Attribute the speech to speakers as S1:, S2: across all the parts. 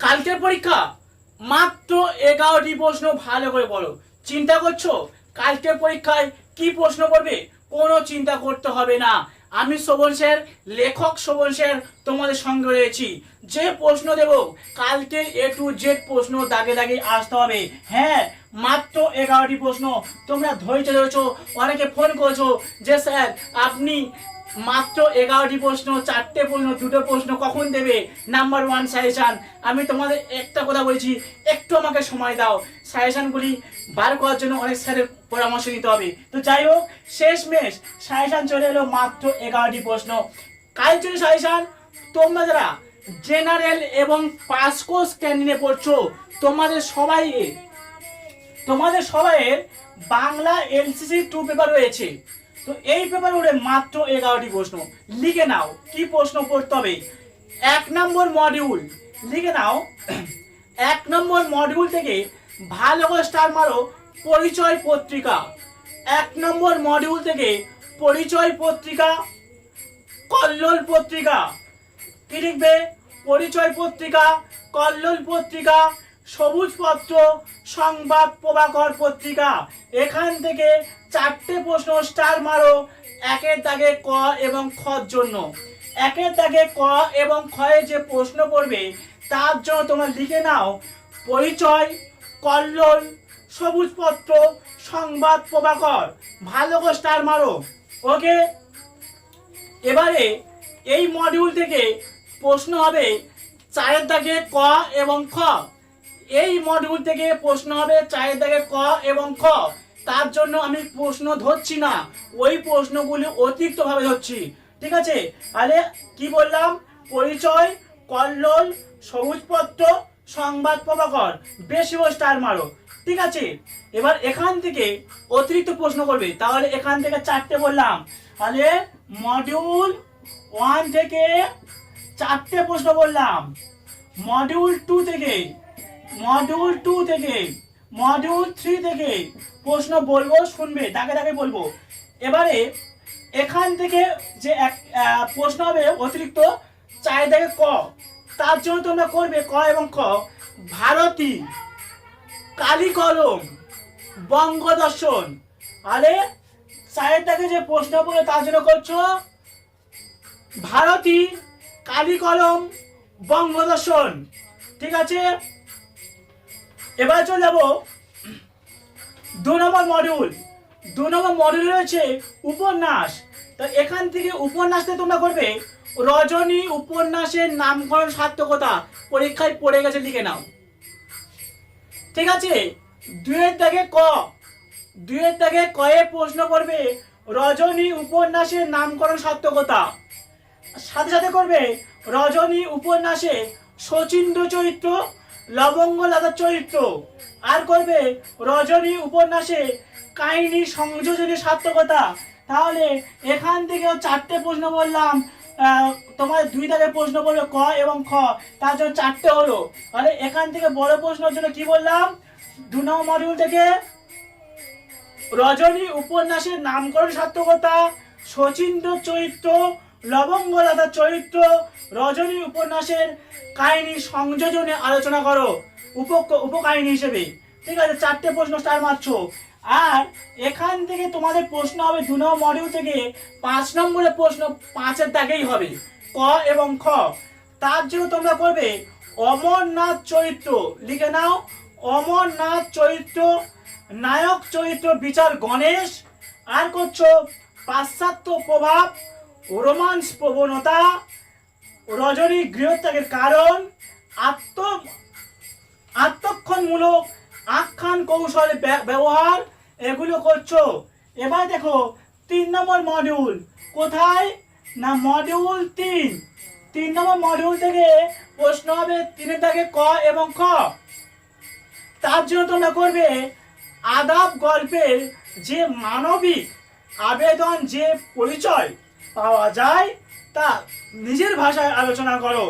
S1: কালকের পরীক্ষা? মাত্র এগারোটি প্রশ্ন ভালো করে বলো। চিন্তা করছ? কালকের পরীক্ষায় কি প্রশ্ন করবে? কোনো চিন্তা করতে হবে না। আমি শোভন স্যার, লেখক শোভন স্যার তোমাদের সঙ্গে রয়েছি। যে প্রশ্ন দেব, কালকে এ টু জেড প্রশ্ন দাগে দাগে আসতে হবে। হ্যাঁ মাত্র এগারোটি প্রশ্ন তোমরা ধৈর্য ধরেছো, অনেকে ফোন করেছ যে স্যার, আপনি মাত্র এগারোটি প্রশ্ন, চারটে প্রশ্ন, দুটো প্রশ্ন, কখন দেবে? নাম্বার ওয়ান সাজেশান আমি তোমাদের একটা কথা বলছি, একটু আমাকে সময় দাও। সাজেশানগুলি বার করার জন্য অনেক স্যারের পরামর্শ নিতে হবে। তো যাই হোক শেষ মেশ সাজেশান চলে এলো মাত্র এগারোটি প্রশ্ন। কাল চলে সাজেশান তোমরা যারা জেনারেল এবং পাস কোর্স ক্যান্ডিনে পড়ছো, তোমাদের সবাই তোমাদের সবাইয়ের বাংলা এলসিসি টু পেপার রয়েছে। তো এই পেপার উঠে মাত্র এগারোটি প্রশ্ন। লিখে নাও, কি প্রশ্ন পড়তে হবে? এক নম্বর মডিউল লিখে নাও। এক নম্বর মডিউল থেকে ভালো করে স্টার মারো, পরিচয় পত্রিকা। এক নম্বর মডিউল থেকে পরিচয় পত্রিকা, কল্লোল পত্রিকা। কি লিখবে? পরিচয় পত্রিকা, কল্লোল পত্রিকা সবুজ পত্র সংবাদ প্রভাকর পত্রিকা। এখান থেকে চারটে প্রশ্ন স্টার মারো, একের দাগে ক এবং খর জন্য। একের দাগে ক এবং খয়ে যে প্রশ্ন পড়বে, তার জন্য তোমরা লিখে নাও, পরিচয়, কল্লোল সবুজ পত্র সংবাদ প্রভাকর। ভালো করে স্টার মারো, ওকে? এবারে এই মডিউল থেকে প্রশ্ন হবে চায়ের দাগে ক এবং খ। এই মডিউল থেকে প্রশ্ন হবে দাগে ক এবং খ। তার জন্য আমি প্রশ্ন ধরছি না। ওই প্রশ্নগুলি অতিরিক্তভাবে ধরছি। ঠিক আছে? তাহলে কি বললাম? পরিচয়, কল্লোল, সবুজপত্র, সংবাদ প্রভাকর। বেশি স্টার মারো। ঠিক আছে? এবার এখান থেকে অতিরিক্ত প্রশ্ন করবে। তাহলে এখান থেকে চারটে বললাম। তাহলে মডিউল ওয়ান থেকে চারটে প্রশ্ন বললাম মডিউল টু থেকে মডিউল টু থেকে মডিউল থ্রি থেকে প্রশ্ন বলব, শুনবে দাগে দাগে বলব। এবারে এখান থেকে যে এক প্রশ্ন হবে অতিরিক্ত চায়ের দাগে ক। তার জন্য তোমরা করবে ক এবং ক ভারতী কালী কলম বঙ্গদর্শন। আরে চায়ের দাগে যে প্রশ্ন পড়ে তার জন্য করছ, ভারতী কালী কলম বঙ্গদর্শন। ঠিক আছে? এবার চলে যাব দু নম্বর মডিউল দু নম্বর মডিউল রয়েছে উপন্যাস। তো এখান থেকে উপন্যাসতে তোমরা করবে, রজনী উপন্যাসের নামকরণ সার্থকতা। পরীক্ষায় পড়ে গেছে, লিখে নাও। ঠিক আছে? দুয়ের দাগে ক। দুয়ের দাগে কয়ে প্রশ্ন করবে, রজনী উপন্যাসের নামকরণ সার্থকতা। সাথে সাথে করবে, রজনী উপন্যাসে শচীন্দ্র চরিত্র লবঙ্গ চরিত্র। আর করবে রজনী উপন্যাসে কাহিনী সংযোজনের সার্থকতা। তাহলে এখান থেকেও চারটে প্রশ্ন বললাম। তোমার দুই দাগে প্রশ্ন বলবে ক এবং খ। তার জন্য চারটে হলো। তাহলে এখান থেকে বড় প্রশ্নের জন্য কি বললাম? দু নম্বর মডিউল থেকে রজনী উপন্যাসের নামকরণ সার্থকতা, শচীন্দ্র চরিত্র লবঙ্গলতা চরিত্র রজনী উপন্যাসের কাহিনী সংযোজনে আলোচনা করো। উপ উপকাহিনী হিসেবে। ঠিক আছে, চারটে প্রশ্ন স্টার মারছো। আর এখান থেকে তোমাদের প্রশ্ন হবে দু নম্বর মডিউল থেকে পাঁচ নম্বরের প্রশ্ন পাঁচের দাগেই হবে। ক এবং খ। তার জন্য তোমরা করবে অমরনাথ চরিত্র। লিখে নাও, অমরনাথ চরিত্র, নায়ক চরিত্র, বিচার গণেশ। আর করছ পাশ্চাত্য প্রভাব রোমান্স প্রবণতা রজনী গৃহত্যাগের কারণ, আত্ম, আত্মক্ষণমূলক আখ্যান কৌশল ব্য- ব্যবহার, এগুলো করছ। এবার দেখো, তিন নম্বর মডিউল কোথায়? না মডিউল তিন। তিন নম্বর মডিউল থেকে প্রশ্ন হবে তিনের দাগে ক এবং খ। তার জন্য তোমরা করবে আদাব গল্পের যে মানবিক আবেদন, যে পরিচয় পাওয়া যায়, তা নিজের ভাষায় আলোচনা করো।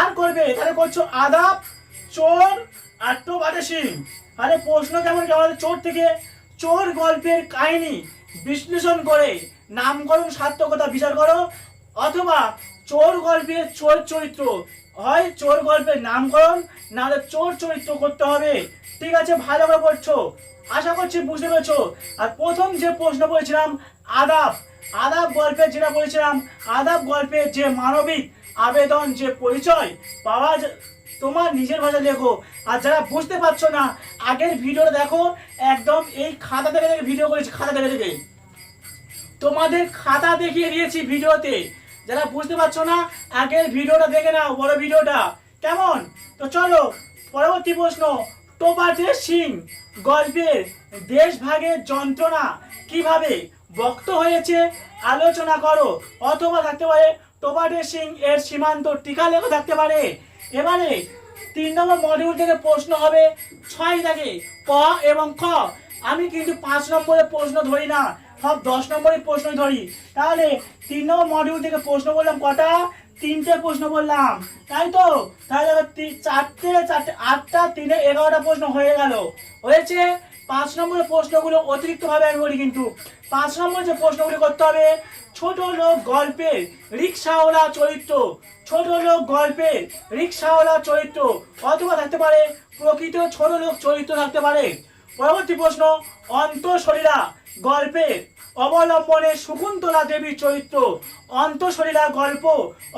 S1: আর করবে তাহলে করছ আদাব, চোর আত্মবাদে সিং। আরে প্রশ্ন কেমন কেমন চোর থেকে চোর গল্পের কাহিনী বিশ্লেষণ করে নামকরণ সার্থকতা বিচার করো, অথবা চোর গল্পের চোর চরিত্র। হয় চোর গল্পের নামকরণ, নাহলে চোর চরিত্র করতে হবে। ঠিক আছে, ভালো করে পড়ছো। আশা করছি বুঝতে পেরেছ। আর প্রথম যে প্রশ্ন বলেছিলাম আদাব। আদাব গল্পে যেটা বলেছিলাম, আদাব গল্পে যে মানবিক আবেদন, যে পরিচয় পাওয়া তোমার নিজের ভাষা লেখো। আর যারা বুঝতে পারছ না, আগের ভিডিওটা দেখো, একদম এই খাতা থেকে দেখে ভিডিও করেছি, খাতা থেকে দেখে তোমাদের খাতা দেখিয়ে দিয়েছি ভিডিওতে। যারা বুঝতে পারছ না, আগের ভিডিওটা দেখে নাও, বড় ভিডিওটা। কেমন? তো চলো, পরবর্তী প্রশ্ন। টোপাটে সিং গল্পের দেশভাগের যন্ত্রণা কীভাবে বক্ত হয়েছে আলোচনা করো। অথবা থাকতে পারে টোপাটে সিং এর সীমান্ত টিকা লেখা থাকতে পারে। এবারে তিন নম্বর মডিউল থেকে প্রশ্ন হবে, ছয় দাগে ক এবং খ। আমি কিন্তু পাঁচ নম্বরে প্রশ্ন ধরি না, সব দশ নম্বরের প্রশ্ন ধরি। তাহলে তিন নম্বর মডিউল থেকে প্রশ্ন বললাম কটা? তিনটে প্রশ্ন বললাম তাই তো? তাহলে চারটে চারটে, আটটা, তিনে এগারোটা প্রশ্ন হয়ে গেল। হয়েছে? পাঁচ নম্বরের প্রশ্নগুলো অতিরিক্ত ভাবে আমি বলি কিন্তু। পাঁচ নম্বর যে প্রশ্নগুলি করতে হবে, ছোট লোক গল্পের রিক্সাওয়ালা চরিত্র। ছোট লোক গল্পের রিক্সাওয়ালা চরিত্র। অথবা থাকতে পারে? প্রকৃত ছোট লোক চরিত্র থাকতে পারে। পরবর্তী প্রশ্ন, অন্তঃশরীরা গল্পে অবলম্বনে শকুন্তলা দেবীর চরিত্র। অন্তঃশরীরা গল্প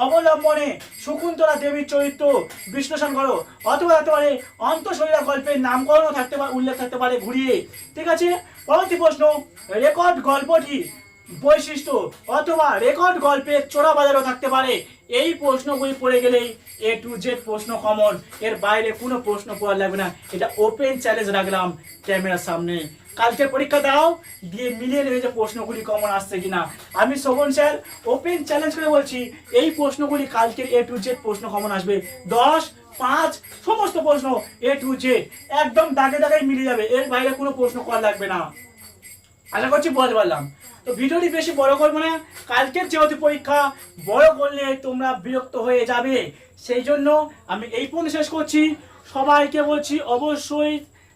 S1: অবলম্বনে শকুন্তলা দেবীর চরিত্র বিশ্লেষণ করো। অথবা থাকতে পারে, অন্তঃশরীরা গল্পের নামকরণও থাকতে পারে উল্লেখ থাকতে পারে ঘুরিয়ে। ঠিক আছে? পরবর্তী প্রশ্ন, রেকর্ড গল্পটি বৈশিষ্ট্য, অথবা রেকর্ড গল্পের চোরা বাজারও থাকতে পারে। এই প্রশ্নগুলি পড়ে গেলেই এ টু জেড প্রশ্ন কমন এর বাইরে কোনো প্রশ্ন পড়া লাগবে না। এটা ওপেন চ্যালেঞ্জ রাখলাম ক্যামেরার সামনে। কালকে পরীক্ষা দাও, দিয়ে মিলিয়ে নেবে যে প্রশ্নগুলি কমন আসছে কিনা। আমি শোভন স্যার ওপেন চ্যালেঞ্জ করে বলছি, এই প্রশ্নগুলি কালকের এ টু জেড প্রশ্ন কমন আসবে। দশ, পাঁচ, সমস্ত প্রশ্ন এ টু জেড একদম দাগে দাগে মিলে যাবে। এর বাইরে কোনো প্রশ্ন করা লাগবে না। আশা করছি বলতে পারলাম। তো ভিডিওটি বেশি বড় করব না। কালকের যেহেতু পরীক্ষা, বড় করলে তোমরা বিরক্ত হয়ে যাবে। সেই জন্য আমি এই পর্যন্ত শেষ করছি। সবাইকে বলছি অবশ্যই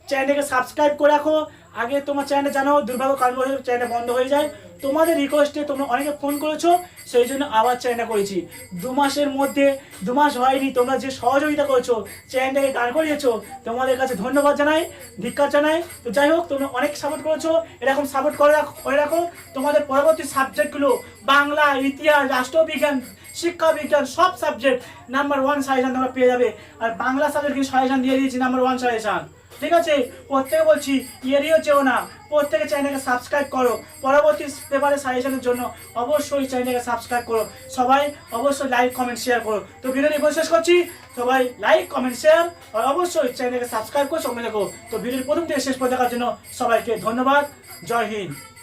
S1: চ্যানেলকে সাবস্ক্রাইব করে রাখো। আগে তোমার চ্যানেল জানো দুর্ভাগ্য কারণ চ্যানেল বন্ধ হয়ে যায়। তোমাদের রিকোয়েস্টে তোমরা অনেকে ফোন করেছ, সেই জন্য আবার চ্যানেলটা করেছি। দু মাসের মধ্যে, দু মাস হয়নি, তোমরা যে সহযোগিতা করেছ চ্যানেলটাকে দাঁড় করিয়েছো, তোমাদের কাছে ধন্যবাদ জানাই ধিক্কার জানাই। তো যাই হোক, তোমরা অনেক সাপোর্ট করেছ, এরকম সাপোর্ট করে রাখো করে রাখো। তোমাদের পরবর্তী সাবজেক্টগুলো বাংলা, ইতিহাস, রাষ্ট্রবিজ্ঞান শিক্ষা বিজ্ঞান সব সাবজেক্ট নাম্বার ওয়ান সাজেশন তোমরা পেয়ে যাবে। আর বাংলা সাবজেক্ট কিন্তু সাজেশন দিয়ে দিয়েছি নাম্বার ওয়ান সাজেশন ঠিক আছে? প্রত্যেকে বলছি ইয়েরিও চেও না। প্রত্যেকে চ্যানেলকে সাবস্ক্রাইব করো। পরবর্তী পেপারে সাজেশনের জন্য অবশ্যই চ্যানেলকে সাবস্ক্রাইব করো। সবাই অবশ্যই লাইক কমেন্ট শেয়ার করো। তো ভিডিওটি শেষ করছি। সবাই লাইক কমেন্ট শেয়ার আর অবশ্যই চ্যানেলকে সাবস্ক্রাইব করো সঙ্গে দেখো তো ভিডিওর প্রথম থেকে শেষ পর দেখার জন্য সবাইকে ধন্যবাদ। জয় হিন্দ।